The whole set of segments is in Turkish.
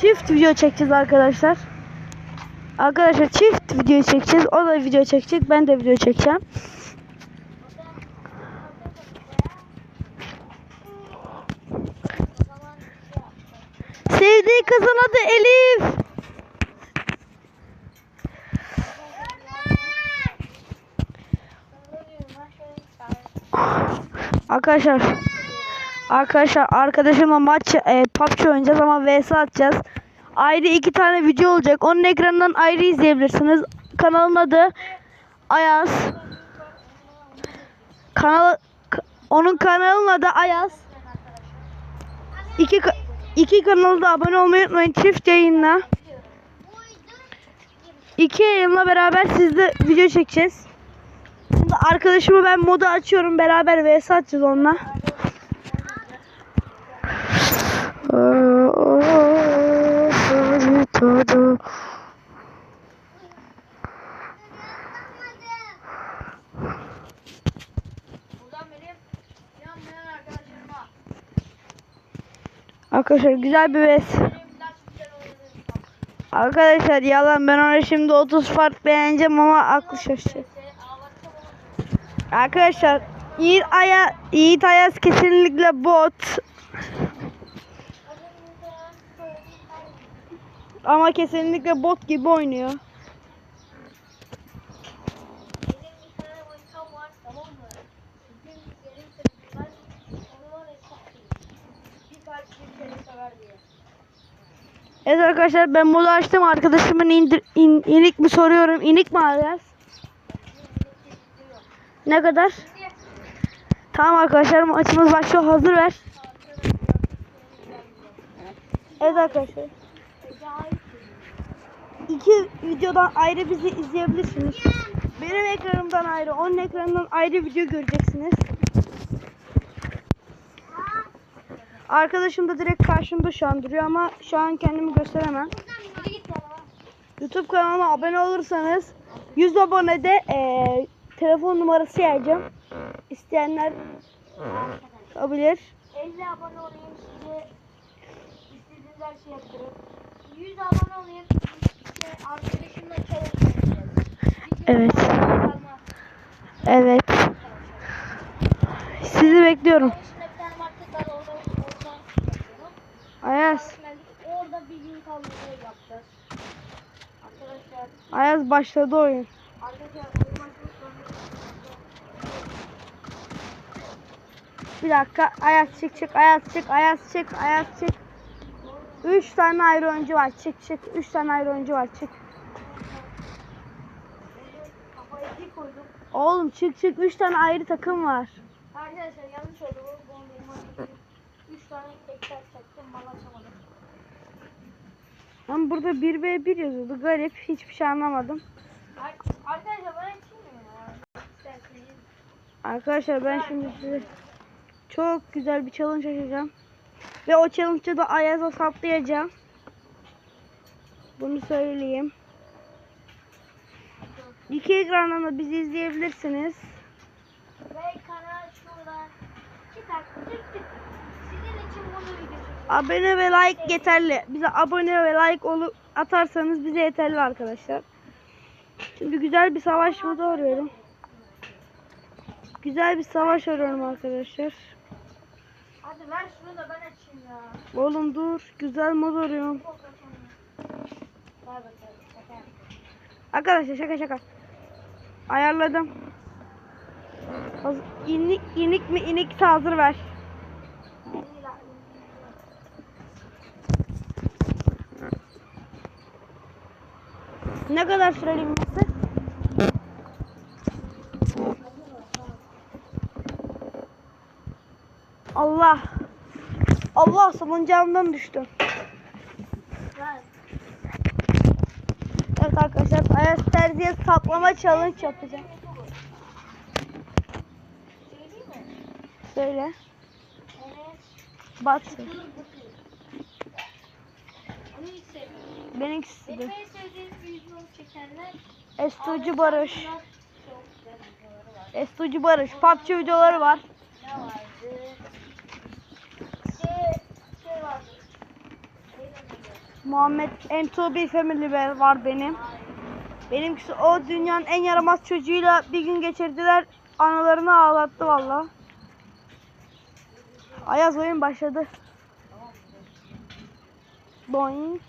çift video çekeceğiz arkadaşlar. Arkadaşlar çift video çekeceğiz. O da video çekecek. Ben de video çekeceğim. Sevdiği kızın adı Elif. Arkadaşlar Arkadaşlar arkadaşımla maç e, PUBG oynayacağız ama vs atacağız. Ayrı iki tane video olacak. Onun ekranından ayrı izleyebilirsiniz. Kanalın adı Ayaz. Kanal ka- onun kanalının adı Ayaz. İki iki kanalda abone olmayı unutmayın. Çift yayınla. İki yayınla beraber sizle video çekeceğiz. Şimdi arkadaşımı ben modu açıyorum. Beraber vs atacağız onunla. Arkadaşlar güzel bir oynadım. Arkadaşlar yalan ben ona şimdi 30 fark beğeneceğim ama aklı şaşacak. Arkadaşlar Yiğit, Aya, Yiğit Ayaz kesinlikle bot. Ama kesinlikle bot gibi oynuyor. Benim bir tane manitam var tamam mı? Bugün benim sözüm var. Onu var ya çok iyi. Bir kalp bir seni sever diye. Evet arkadaşlar ben modu açtım. Arkadaşımın indir, in, inik mi soruyorum. İnik mi Ayaz? Ne kadar? Tamam arkadaşlar maçımız başlıyor. Hazır ver. Evet arkadaşlar. İki videodan ayrı bizi izleyebilirsiniz. Benim ekranımdan ayrı, onun ekranından ayrı video göreceksiniz. Arkadaşım da direkt karşımda şu an duruyor ama şu an kendimi gösteremem. YouTube kanalıma abone olursanız 100 abonede eee telefon numarası yayacağım. İsteyenler olabilir. 50 abone olayım size istediğiniz her şeyi yaptırırım. 100 abone olayım işte arkadaşımla çalışacağız. Evet. Evet. Sizi bekliyorum. Ayaz. Orada bir gün kaldırmayı yapacağız. Arkadaşlar Ayaz başladı oyun. Bir dakika. Ayaz çık çık. Ayaz çık. Ayaz çık. Ayaz çık. 3 tane ayrı oyuncu var. Çık çık. 3 tane ayrı oyuncu var. Çık. Oğlum çık çık. 3 tane ayrı takım var. Arkadaşlar yanlış oldu bu. Benim hareketim. 3 tane tekrar çaktım bana açamadım. Ama burada 1v1 yazıyordu. Garip. Hiçbir şey anlamadım. Ar- Arkadaşlar bana açayım mı. Arkadaşlar ben şimdi size çok güzel bir challenge açacağım. Ve o challenge'ı da Ayaz'a saplayacağım. Bunu söyleyeyim. İki ekrandan da bizi izleyebilirsiniz. Ve kanal şurada. Çıkar. Tık tık. Sizin için bunu. Abone ve like yeterli. Bize abone ve like olup atarsanız bize yeterli arkadaşlar. Şimdi güzel bir savaş modu arıyorum. Güzel bir savaş arıyorum arkadaşlar. Hadi ver şunu da ben açayım ya. Oğlum dur. Güzel mod arıyorum. Arkadaşlar şaka şaka. Ayarladım. Haz- İnik, inik mi inik hazır ver. Ne kadar süreli bilmesi? Allah. Allah salıncağımdan düştüm. Evet arkadaşlar Ayaz Terzi'ye saplama challenge yapacağım. Söyle. Sevmiyorum. Benimkisi Benim de. Estucu Barış. Estucu Barış. PUBG videoları var. Ne vardı? Şey, şey vardı. Şey ne vardı? Muhammed M2B Family var benim. Benimkisi o dünyanın en yaramaz çocuğuyla bir gün geçirdiler. Analarını ağlattı valla. Ayaz oyun başladı. Boink.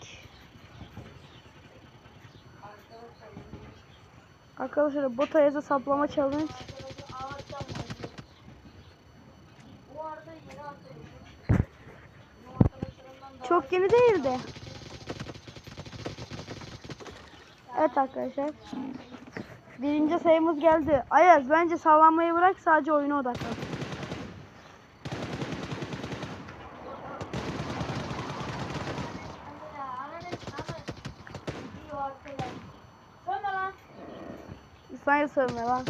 Arkadaşlar bot Ayaz'a saplama challenge. Çok yeni değildi. Evet arkadaşlar. Birinci sayımız geldi. Ayaz bence sallanmayı bırak sadece oyuna odaklan. İsmail sorma lan.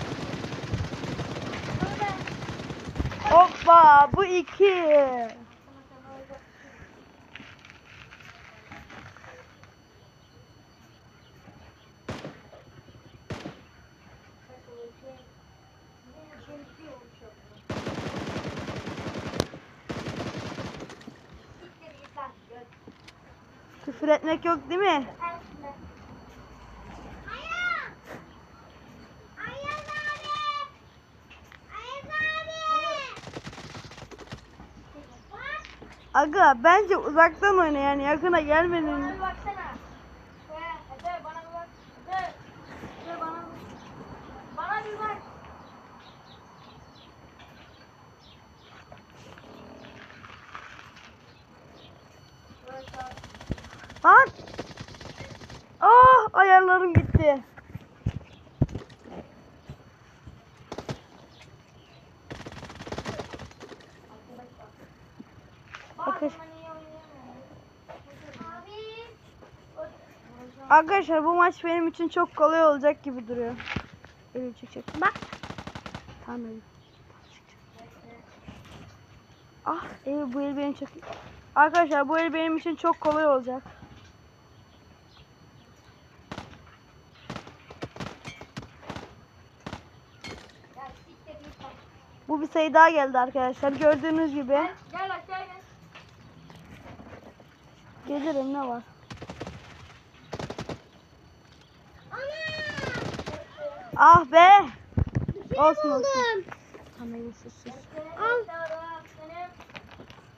Hoppa bu iki. Etmek yok değil mi? Aga bence uzaktan oyna yani yakına gelmedin. Bana bir baksana. Şuraya, Efe bana bir bak. Efe. Efe bana bir Bana bir bak. Şuraya sağ- Lan! Ah ayarlarım gitti. Bakın. Aa, niye oynayamıyorum? Abi. Arkadaşlar bu maç benim için çok kolay olacak gibi duruyor. Eylül çıkacak. Bak. Tamam Eylül. Ah Eylül bu el benim çok... Arkadaşlar bu el benim için çok kolay olacak. Bu bir sayı daha geldi arkadaşlar. Gördüğünüz gibi. Gel, gel aşağı gel. Gelirim ne var? Ah be. Olsun olsun. Tamam Eylül sus sus. Al.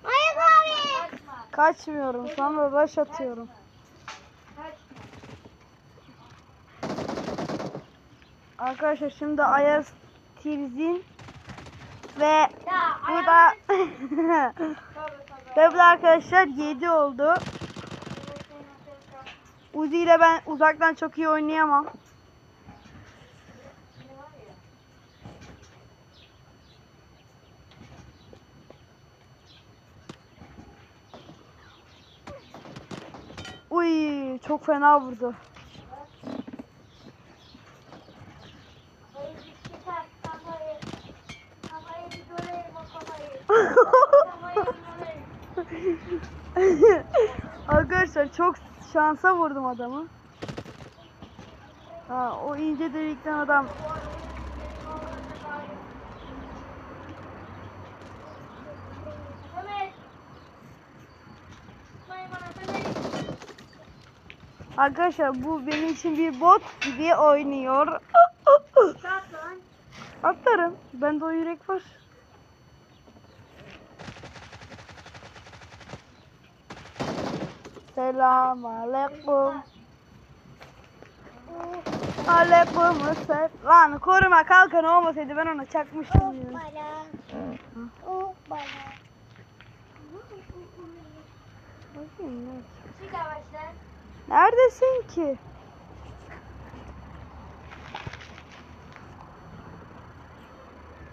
Hayır abi. Kaçmıyorum. Sonra rush atıyorum. Arkadaşlar şimdi Ayaz Tirzin ve Ya burada ve burada arkadaşlar 7 oldu. Uzi ile ben uzaktan çok iyi oynayamam. Uy çok fena vurdu. Hayır, bir çıkar, kafayı. Kafayı bir göreyim o kafayı. Kafayı bir göreyim. Arkadaşlar çok şansa vurdum adamı. Ha, o ince delikten adam Arkadaşlar bu benim için bir bot gibi oynuyor. Atlarım. Bende o yürek var. Selam aleyküm. Aleyküm selam. Lan koruma kalkan olmasaydı ben ona çakmıştım. O bala. Bakayım ne- Çık yavaşlar. Neredesin ki?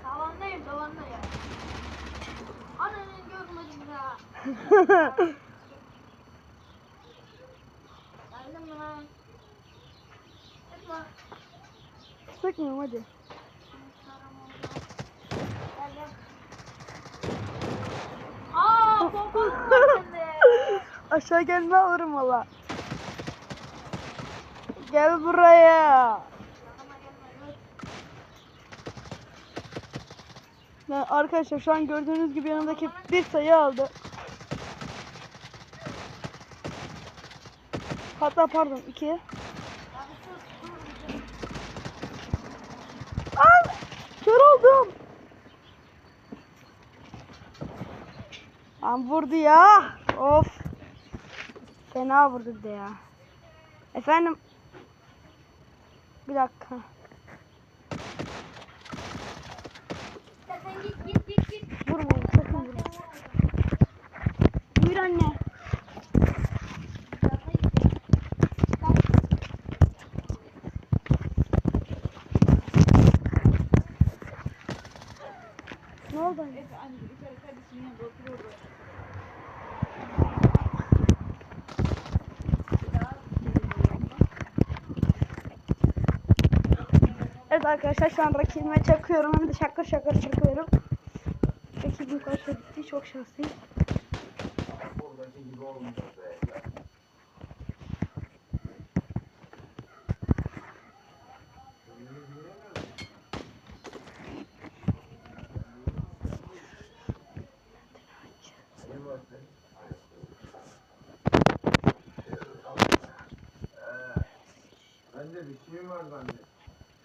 Tavandayım, tavandayım. Ananın gözüm ya. Geldin mi lan? Çıkma. Sıkmıyorum hadi. Aa, var sende. Aşağı gelme alırım valla. Gel buraya. Ben arkadaşlar şu an gördüğünüz gibi yanımdaki bir sayı aldı. Hatta pardon 2. Al! Kör oldum. Lan vurdu ya. Of. Fena vurdu de ya. Efendim. Bir dakika. Git git git git. Vurmayın sakın anne. Ne oldu anne? Evet arkadaşlar şu an rakibime çakıyorum hem de şakır şakır çakıyorum. Rakibim karşı gitti çok şanslıyım. Bende bir şeyim var bende.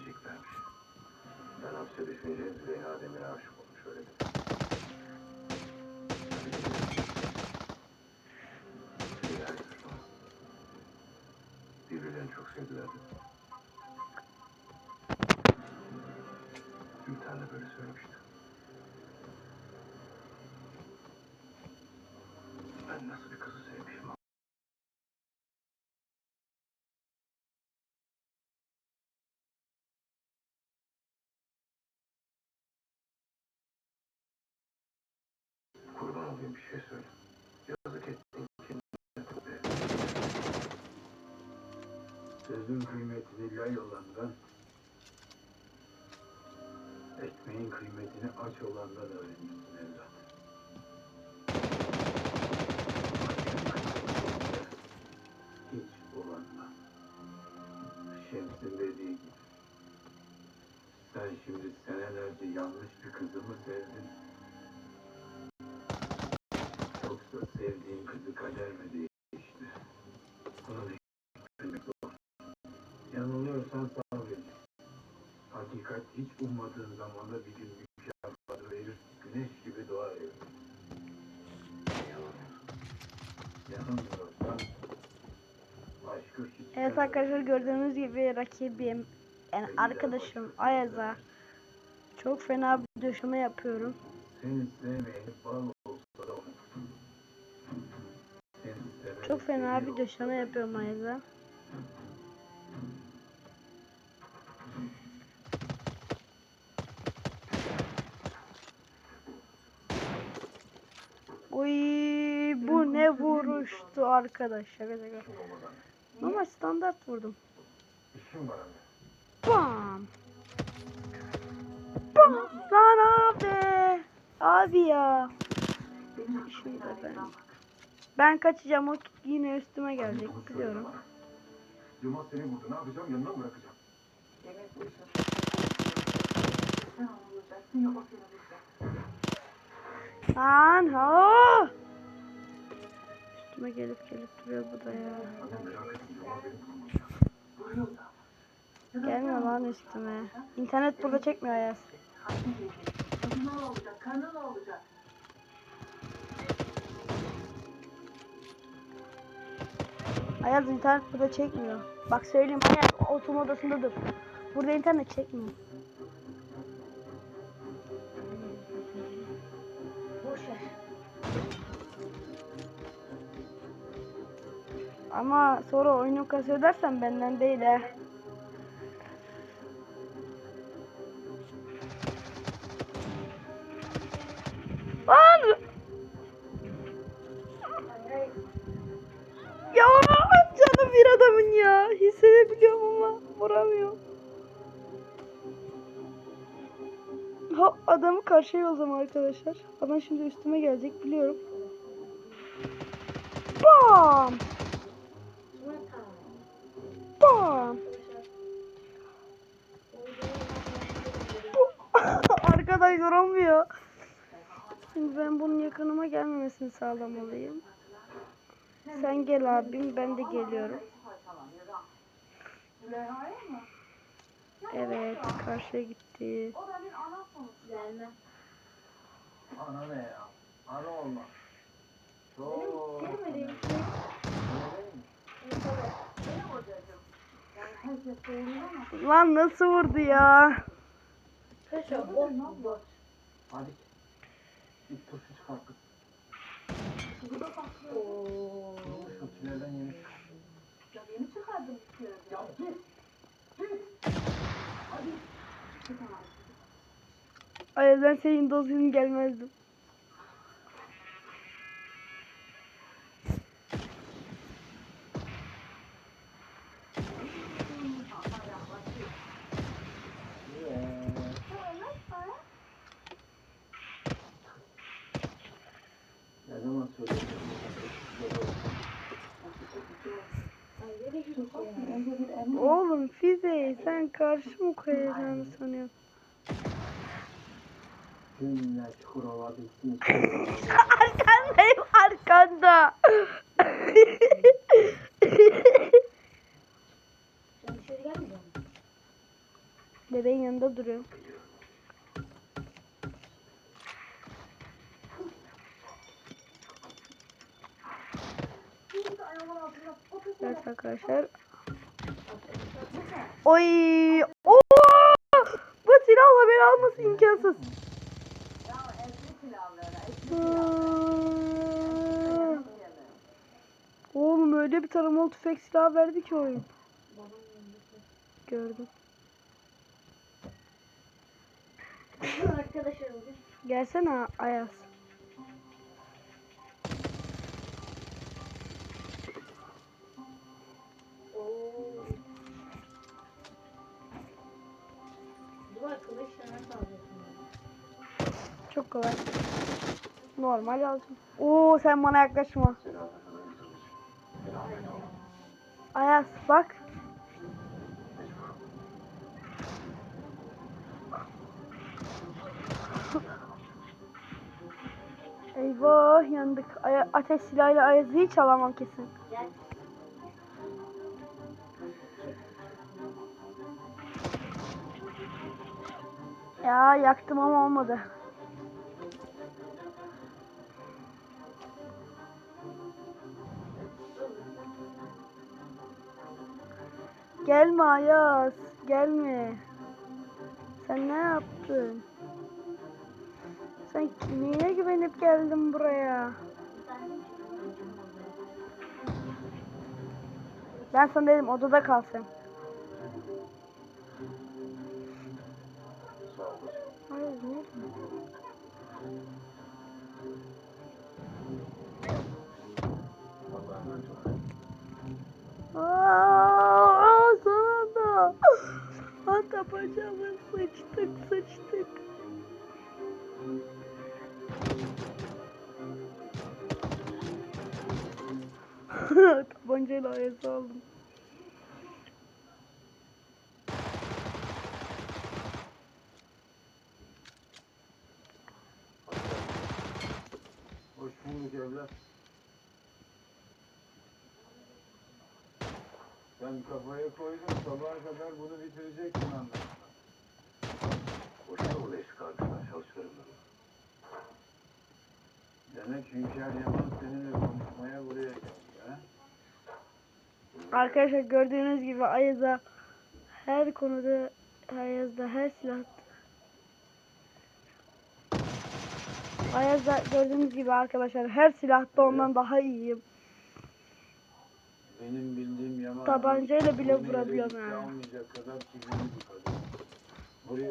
Evleneceklermiş. Ben hapse düşünce Züleyha Demir'e aşık olmuş öyle dedi. Birbirlerini çok sevdiler. Gülten de böyle söylemişti. Ben nasıl bir kızı Bir şey söyle. Yazık ettin kendine. Sözün kıymetini lay olandan, ekmeğin kıymetini aç olandan öğrenirsin evlat. Hiç olanla. Şems'in dediği gibi. Sen şimdi senelerce yanlış bir kızı mı sevdin? Yoksa sevdiğin kızı kader mi değişti? Bunu düşünmek zor. Yanılıyorsan sabret. Hakikat hiç ummadığın zamanda bir gün mükafatı verir, güneş gibi doğar evine. Yanılmıyorsan hiç Evet arkadaşlar gördüğünüz gibi rakibim yani arkadaşım Ayaz'a çok fena bir döşeme yapıyorum. Seni sevmeyeni bal olsa da unut. Seni seveni Çok fena bir döşeme yapıyorum Ayaz'a. Oy bu ne vuruştu arkadaş. Şaka şaka. Ama standart vurdum. İşim. Bam. Bam. Lan abi. Abi ya. Şimdi ben. Ben kaçacağım o yine üstüme gelecek biliyorum. Yılmaz seni vurdu. Ne yapacağım? Yanına mı bırakacağım? Lan ha. Üstüme gelip gelip duruyor bu da ya. Gelmiyor lan üstüme. İnternet burada çekmiyor Ayaz. Ayaz internet burada çekmiyor. Bak söyleyeyim Ayaz oturma odasında dur. Burada internet çekmiyor. Ama sonra oyunu kasıyor dersen benden değil he. Adamı karşıya yollayacağım arkadaşlar. Adam şimdi üstüme gelecek biliyorum. Bam! Bam! Arkadaşlar olmuyor. Şimdi ben bunun yakınıma gelmemesini sağlamalıyım. Sen gel abim ben de geliyorum. Evet karşıya gitti. Gelmem. Ana ne ya? Ana olmaz. Çok. Lan nasıl vurdu ya? Bot bot. Hadi. Git turşu çıkar kız. Oo. Şu tünelden yeni çık. Ya yeni çıkardım. Ya git. Ay ben senin dozun gelmezdim. Oğlum Fize sen karşı mı koyacağını sanıyorsun? Cümle Çukurova bilsin. Arkandayım arkanda. Bebeğin yanında duruyor. Evet arkadaşlar. Oy! Oo! Bu silahla beni alması imkansız. Oğlum öyle bir taramalı tüfek silah verdi ki oyun. Gördüm. Arkadaşlar Gelsene Ayaz. Çok kolay. Normal alacağım. Oo sen bana yaklaşma. Ayaz bak. Eyvah yandık. Aya- ateş silahıyla Ayaz'ı hiç alamam kesin. Ya yaktım ama olmadı. Gelme Ayaz. Gelme. Sen ne yaptın? Sen kimine güvenip geldin buraya? Ben sana dedim odada kal sen. Sağ olasın. Hayır ne? Allah'a. Hatta bacağımı sıçtık sıçtık. Tabancayla ayası aldım. Hoş bulduk evlat. Sen kafaya koydun sabaha kadar bunu bitireceksin anlaşılan. Boşuna uğraştık arkadaşlar. Çalışırım ben. Demek Hünkar Yaman seninle konuşmaya buraya geldi ha? Arkadaşlar gördüğünüz gibi Ayaz'a her konuda Ayaz'da her silah Ayaz'da gördüğünüz gibi arkadaşlar her silahta ondan daha iyiyim. Benim bildiğim Yaman tabancayla bile vurabiliyorum yani.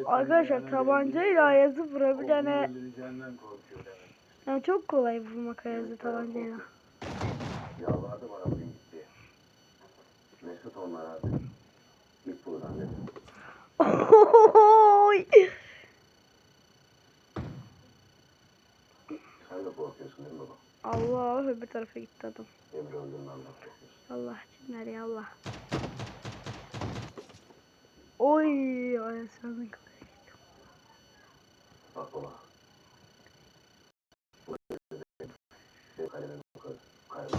Arkadaşlar tabancayla Ayaz'ı vurabilene yani çok kolay vurmak Ayaz'ı tabancayla. Yalvardım arabaya gitti. Mesut onlar abi. Git buradan dedim. Sen de korkuyorsun değil mi baba? Allah öbür tarafa gitti adam. Emre de korkuyorsun. Allah cinler ya Allah. Oy ayasını Bak baba. Bu Benim kalemim bu kadar. Kaybol.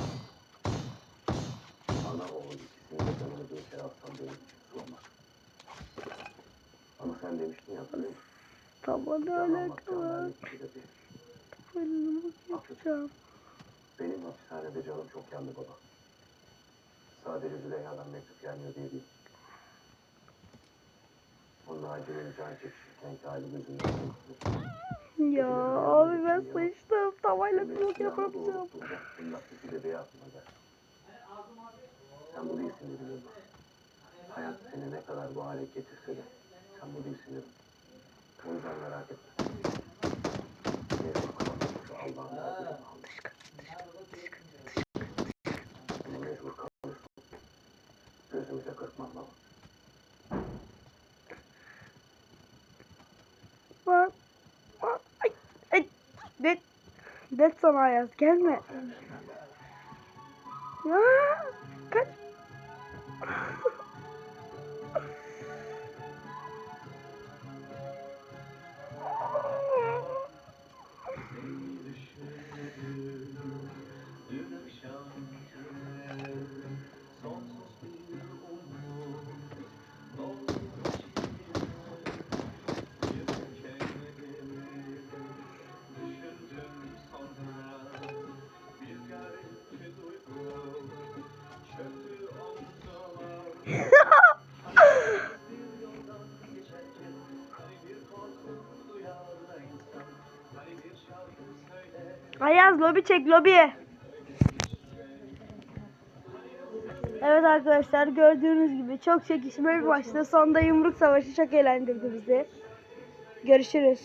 Ana oğul ikisini de şey benim için su olmaz. Ama sen demiştin ya? Tamam ikide bir. Fırınımı yapacağım. Benim hapishanede canım çok yandı baba. Sadece Züleyha'dan mektup gelmiyor diye değil. Onun acilin can çekişirken ki hali gözümden. Ya abi ben sıçtım. Tavayla blok yapamayacağım. Senin aklısı bebeği aklıma geldi. Sen bu değilsin dedim. Hayat seni ne kadar bu hale getirse de sen bu değilsin dedim. O yüzden merak etme. Bakalım şu Allah'ın verdiğini al. Bunu mecbur kalırsın. Gözümüze kırpmam lazım. Bak. Bak. Ay. Ay. Det. Det sana Ayaz. Gelme. Ya. Kaç. Ayaz lobi çek lobi. Evet arkadaşlar gördüğünüz gibi çok çekişmeli bir maçtı. Sonda yumruk savaşı çok eğlendirdi bizi. Görüşürüz.